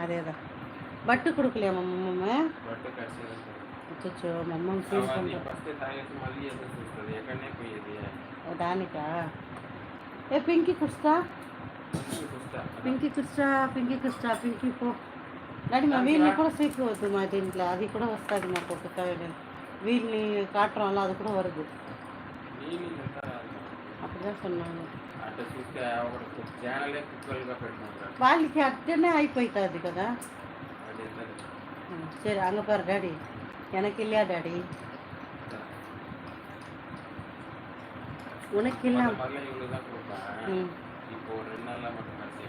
அதே தான் பட்டு கொடுக்கலையா மம்மம்மா బట్ట కష్టం అచ్చో మమ్మల్ని చూసుకుంటా ఫస్ట్ తాగేసి మళ్ళీ ఎదురు చూస్తుంది ఎక్కడనే పోయేది దానికా ఏ పింకీ కుస్తా మంచిగా చూస్తా పింకీ కుస్తా పింకీ కుస్తా పింకీ పో డాడీ మా వీళ్ళని కూడా సీక్కోవద్దు మా దీంట్లో అది కూడా వస్తుంది మాకు ఒక వీళ్ళని కాటం వల్ల అది కూడా వరదు నీళ్ళు ఎంత அப்படிதான் சொன்னாங்க అట్లా చూస్తే ఒక ఛానలే కుక్కలుగా పెట్టుకుంటారు వాళ్ళకి అట్టనే అయిపోతుంది కదా అది ఎంత ம், சரி அங்கே பாரு டாடி எனக்கு இல்லையா டாடி உனக்கு இல்ல మళ్ళీ ఇల్లు தான் கொடுப்பேன் ம் இப்போ ஒரு ரெண்டு நாள்ல மட்டும் கடைசி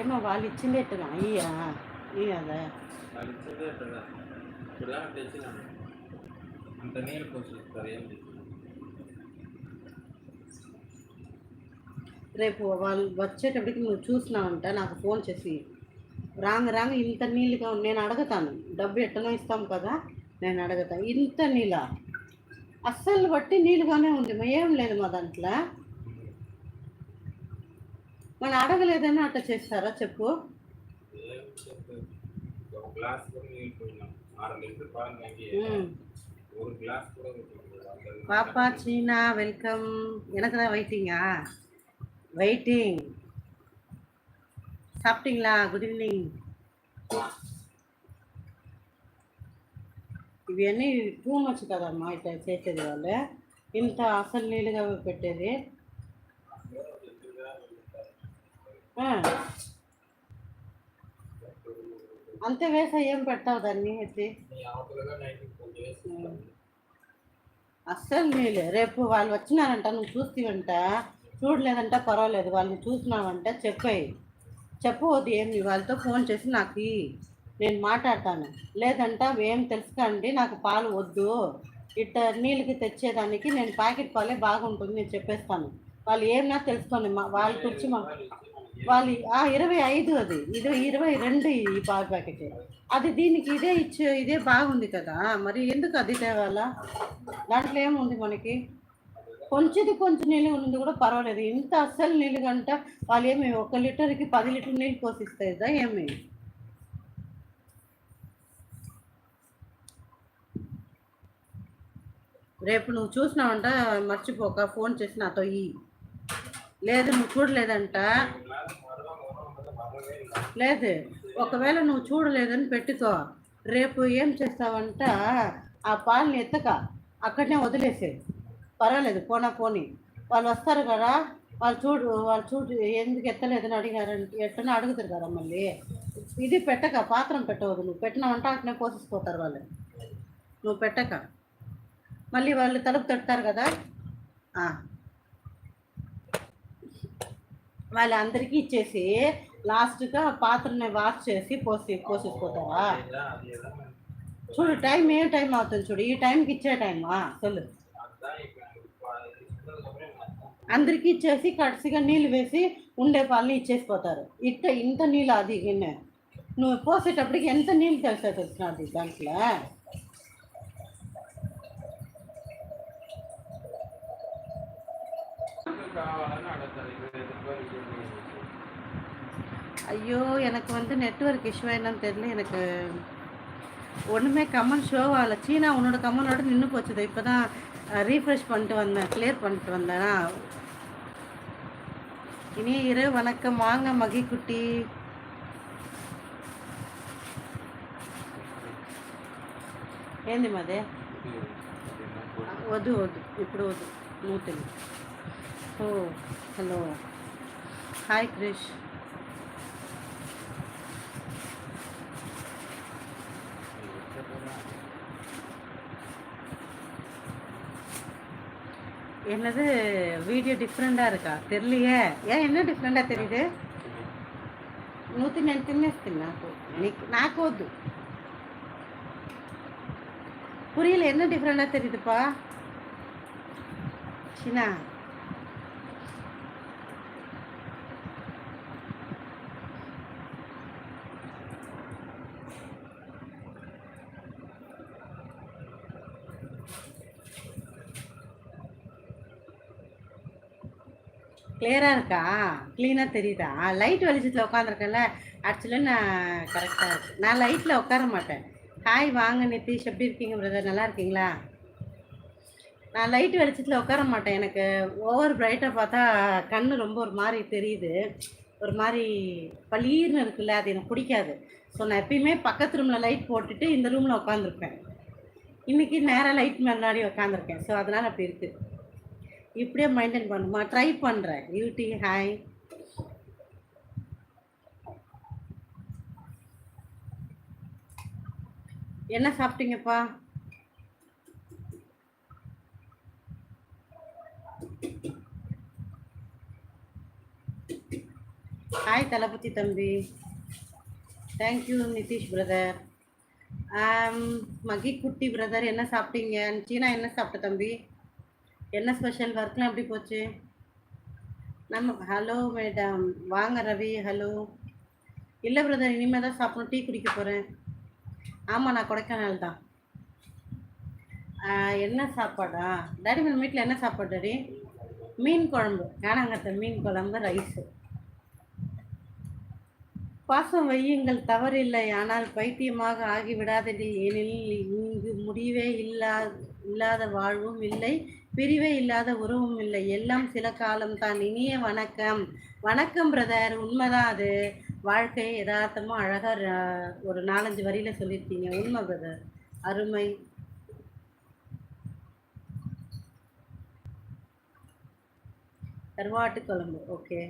ఏమో వాళ్ళు ఇచ్చిండేట్టుగా అయ్యా ఇయ్యదా వాళ్ళు ఇచ్చేదే అంత నీళ్ళు ఏం రేపు వాళ్ళు వచ్చేటప్పటికి నువ్వు చూసినావంట నాకు ఫోన్ చేసి. రాంగ్ రాంగ్ ఇంత నీళ్ళుగా. నేను అడుగుతాను. డబ్బు ఎట్టనో ఇస్తాం కదా నేను అడుగుతాను ఇంత నీళ్ళ? అస్సలు బట్టి నీళ్ళుగానే ఉంది మా ఏం లేదు మా దాంట్లో. మనం అడగలేదని అట్లా చేస్తారా చెప్పు? గ్లాస్ பாப்பா சீனா வெல்கம் எனக்கு தான் வெயிட்டிங்கா வெயிட்டிங் சாப்பிட்டீங்களா? குட் ஈவினிங் ఇవన్నీ టూ మచ్ కదమ్మా சேர்த்தது చేసేది వాళ్ళు அசல் అసలు பெற்றது. పెట్టేది అంతే వేసా ఏం పెడతావు దాన్ని ఇస్తాను. అస్సలు నీళ్ళు రేపు వాళ్ళు వచ్చినారంట నువ్వు చూస్తేవంట. చూడలేదంట పర్వాలేదు. వాళ్ళని చూసినావంట చెప్పాయి. చెప్పవద్దు ఏమి వాళ్ళతో ఫోన్ చేసి నాకు. నేను మాట్లాడతాను. లేదంట ఏం తెలుసుకోండి నాకు పాలు వద్దు. ఇట్ట నీళ్ళకి తెచ్చేదానికి నేను ప్యాకెట్ పాలే బాగుంటుంది నేను చెప్పేస్తాను. వాళ్ళు ఏమన్నా తెలుసుకోండి మా వాళ్ళ గురించి మా వాళ్ళు ఆ, ఇరవై ఐదు అది. ఇది ఇరవై రెండు ఈ పాకెట్ ప్యాకెట్ అది దీనికి ఇదే ఇచ్చే ఇదే బాగుంది కదా. మరి ఎందుకు అది తేవాలా? దాంట్లో ఏముంది మనకి? కొంచెది కొంచెం నీళ్ళు ఉంది కూడా పర్వాలేదు. ఇంత అస్సలు నీళ్ళు కంట వాళ్ళు ఏమి ఒక లీటర్కి పది లీటర్ నీళ్ళు పోసిస్తాయిదా ఏమి? రేపు నువ్వు చూసినావంట మర్చిపోక ఫోన్ చేసి నాతో ఈ లేదు నువ్వు చూడలేదంట. లేదు ఒకవేళ నువ్వు చూడలేదని పెట్టుకో. రేపు ఏం చేస్తావంట ఆ పాలని ఎత్తక అక్కడనే వదిలేసే పర్వాలేదు పోనా పోని. వాళ్ళు వస్తారు కదా వాళ్ళు చూడు వాళ్ళు చూడు ఎందుకు ఎత్తలేదని అడిగారంటే ఎట్టనో అడుగుతారు కదా మళ్ళీ. ఇది పెట్టక పాత్రం పెట్టవద్దు. నువ్వు పెట్టినావంటే అట్నే పోసేసిపోతారు వాళ్ళు. నువ్వు పెట్టక. మళ్ళీ వాళ్ళు తలుపు తడతారు కదా? వాళ్ళందరికీ ఇచ్చేసి లాస్ట్గా పాత్రని వాష్ చేసి పోసి పోసేసిపోతావా చూడు టైం ఏ టైం అవుతుంది చూడు ఈ టైంకి ఇచ్చే టైమా? சொல்லு అందరికీ ఇచ్చేసి కట్సిగా నీళ్ళు వేసి ఉండే పాలని ఇచ్చేసిపోతారు. ఇట్ట ఇంత నీళ్ళు అది నువ్వు పోసేటప్పటికి ఎంత నీళ్ళు తెలుసా తెలిసిన అది దాంట్లో? ஐயோ எனக்கு வந்து நெட்வொர்க் இஷ்யூ என்னன்னு தெரியல எனக்கு ஒன்றுமே கமெண்ட் ஷோ ஆகல சீனா உன்னோட கமெண்டோட நின்று போச்சுது இப்போ தான் ரீஃப்ரெஷ் பண்ணிட்டு வந்தேன் கிளியர் பண்ணிட்டு வந்தேனா இனிய இரு வணக்கம் வாங்க மகி குட்டி ఏంది మాదే ఇది అదేనా పోటీ. వద్దు వద్దు ఇప్పుడు వద్దు నూతని ఓ హలో హాయ్ క్రిష్ இது வச்சப்பதான் என்னது வீடியோ டிஃப்ரெண்ட்டாக இருக்கா தெரியலையே ஏன் என்ன డిఫరెంట్గా தெரியுது నూతి నేను తినేస్తాను నాకు నీకు నాకు వద్దు புரியல என்ன டிஃப்ரெண்டாக தெரியுதுப்பா சின்னா கிளியராக இருக்கா? க்ளீனாக தெரியுதா? லைட் வெளிச்சத்தில் உட்காந்துருக்கேன்ல ஆக்சுவலி நான் கரெக்டாக இருக்கு. நான் லைட்டில் உட்கார மாட்டேன். ஹாய் வாங்க நிதிஷ் எப்படி இருக்கீங்க பிரதர் நல்லா இருக்கீங்களா? நான் லைட் வெளிச்சத்தில் உட்கார மாட்டேன். எனக்கு ஓவர் பிரைட்டாக பார்த்தா கண்ணு ரொம்ப ஒரு மாதிரி தெரியுது. ஒரு மாதிரி பளீர்னு இருக்குல்ல அது எனக்கு பிடிக்காது. ஸோ நான் எப்பயுமே பக்கத்து ரூமில் லைட் போட்டுட்டு இந்த ரூமில் உட்காந்துருப்பேன் இன்றைக்கி நேராக லைட் முன்னாடி உட்காந்துருக்கேன் ஸோ அதனால் அப்படி இருக்குது இப்படியே மெயின்டைன் பண்ணுமா? ட்ரை பண்ணுறேன் யூடி ஹாய் என்ன சாப்பிட்டீங்கப்பா? ஹாய் தளபதி தம்பி. தேங்க்யூ நிதிஷ் பிரதர் மகி குட்டி பிரதர் என்ன சாப்பிட்டீங்க? சீனா என்ன சாப்பிட்ட தம்பி? என்ன ஸ்பெஷல் ஒர்க்லாம் எப்படி போச்சு? நம்ம ஹலோ மேடம் வாங்க ரவி. ஹலோ இல்லை பிரதர் இனிமேல் தான் சாப்பிடணும். டீ குடிக்க போகிறேன் ஆமாம் நான் கொடைக்கானல் தான். என்ன சாப்பாடா? டாடி நம்ம வீட்டில் என்ன சாப்பாடு டாடி மீன் குழம்பு. காணாங்கத்த மீன் குழம்பு ரைஸு பாசம் வையுங்கள் தவறில்லை. ஆனால் பைத்தியமாக ஆகிவிடாதடி. ஏனெனில் இங்கு முடிவே இல்லா இல்லாத வாழ்வும் இல்லை. பிரிவே இல்லாத உறவும் இல்லை. எல்லாம் சில காலம்தான் இனிய வணக்கம். வணக்கம் பிரதர் உண்மைதான் அது. வாழ்க்கை யதார்த்தமாக அழகாக ஒரு நாலஞ்சு வரியில் சொல்லியிருக்கீங்க. உண்மை பிரதர் அருமை. கருவாட்டு குழம்பு. ஓகே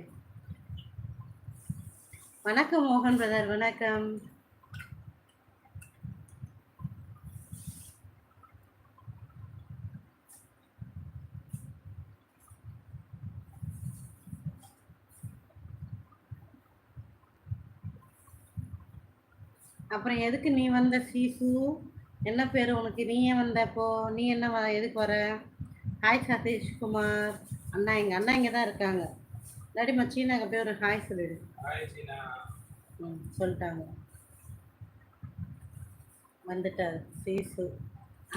வணக்கம் மோகன் பிரதர் வணக்கம். அப்புறம் எதுக்கு நீ வந்த சீசு? என்ன பேர் உனக்கு? நீ ஏன் வந்த இப்போ நீ என்ன எதுக்கு வர? ஹாய் சதீஷ் குமார். அண்ணா எங்கள் அண்ணா இங்கே தான் இருக்காங்க. இல்லாட்டி மச்சீனாங்க போய் ஒரு ஹாய் சொல்லிடு. ம் சொல்லிட்டாங்க. வந்துட்டார் சீசு.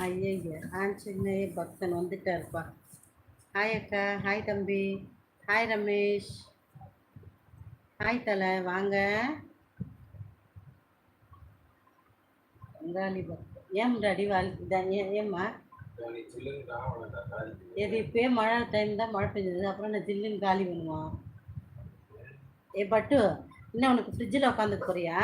ஐயய்ய ஆஞ்சநேய பக்தன் வந்துட்டாருப்பா. ஹாய் அக்கா ஹாய் தம்பி. ஹாய் ரமேஷ். ஹாய் தலை வாங்க. பங்காளி பக்தன் ஏன் டாடி வாழ்க்கை ஏன் ஏம்மா? இது இப்பயே எது மழை டைம் தான் மழை பெஞ்சது. அப்புறம் நான் ஜில்லுன்னு காலி பண்ணுவான். ஏ பட்டு இன்னும் உனக்கு ஃப்ரிட்ஜில் உட்காந்துக்க போறியா?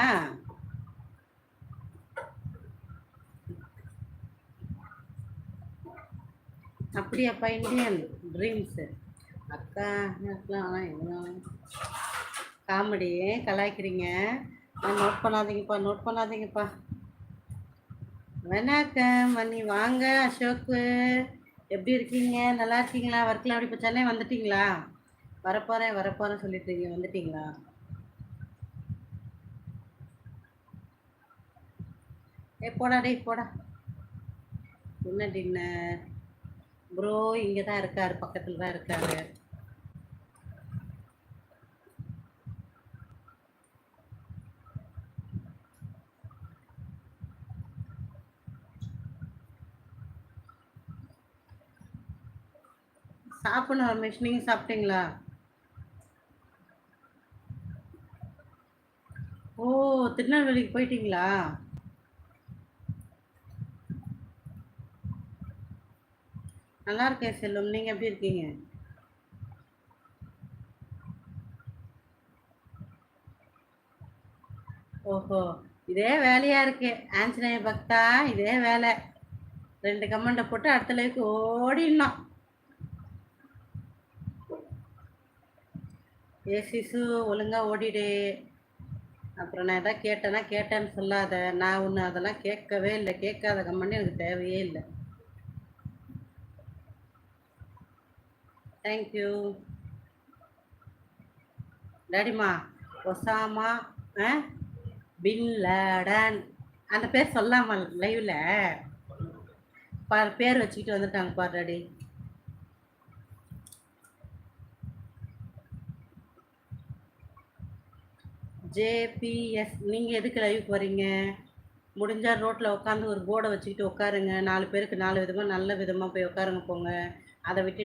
அப்படியாப்பா இந்தியன் ட்ரீம்ஸு அக்கா ஆனால் காமெடி கலாய்க்கிறீங்க. நோட் பண்ணாதீங்கப்பா நோட் பண்ணாதீங்கப்பா. வணக்கம் மணி. வாங்க அசோக்கு. எப்படி இருக்கீங்க? நல்லா இருக்கீங்களா? ஒர்க்கில் அப்படி இப்போ சென்னை வந்துட்டீங்களா? வரப்போகிறேன் வரப்போகிறேன் சொல்லிட்டு இருக்கீங்க. வந்துட்டீங்களா? ஏ போடா டேய் போடா. என்ன டின்னர் ப்ரோ இங்கே தான் இருக்காரு பக்கத்தில் தான் இருக்காரு. சாப்பிடணும் ரமேஷ் நீங்கள் சாப்பிட்டீங்களா? ஓ திருநெல்வேலிக்கு போயிட்டீங்களா? நல்லா இருக்கேன் செல்வம் நீங்கள் எப்படி இருக்கீங்க? ஓஹோ இதே வேலையாக இருக்கு. ஆஞ்சநேய பக்தா இதே வேலை. ரெண்டு கமெண்ட்டை போட்டு அடுத்த லைவுக்கு ஓடிடணும். ஏ சிசு ஒழுங்கா ஓடிடு. அப்புறம் நான் எதாவது கேட்டேன்னா கேட்டேன்னு சொல்லாத. நான் ஒன்று அதெல்லாம் கேட்கவே இல்லை. கேட்காத கம்மன்னு எனக்கு தேவையே இல்லை. தேங்க்யூ டேடிமா ஒசாமா ஆ? பின் லேடன் அந்த பேர் சொல்லாமல் லைவில் பார் பேர் வச்சுக்கிட்டு வந்துட்டாங்க பார் டாடி. ஜேபிஎஸ் நீங்கள் எதுக்கு லைவுக்கு வரீங்க முடிஞ்சால் ரோட்டில் உட்காந்து ஒரு போர்டை வச்சுக்கிட்டு உட்காருங்க. நாலு பேருக்கு நாலு விதமாக நல்ல விதமாக போய் உட்காருங்க போங்க. அதை விட்டு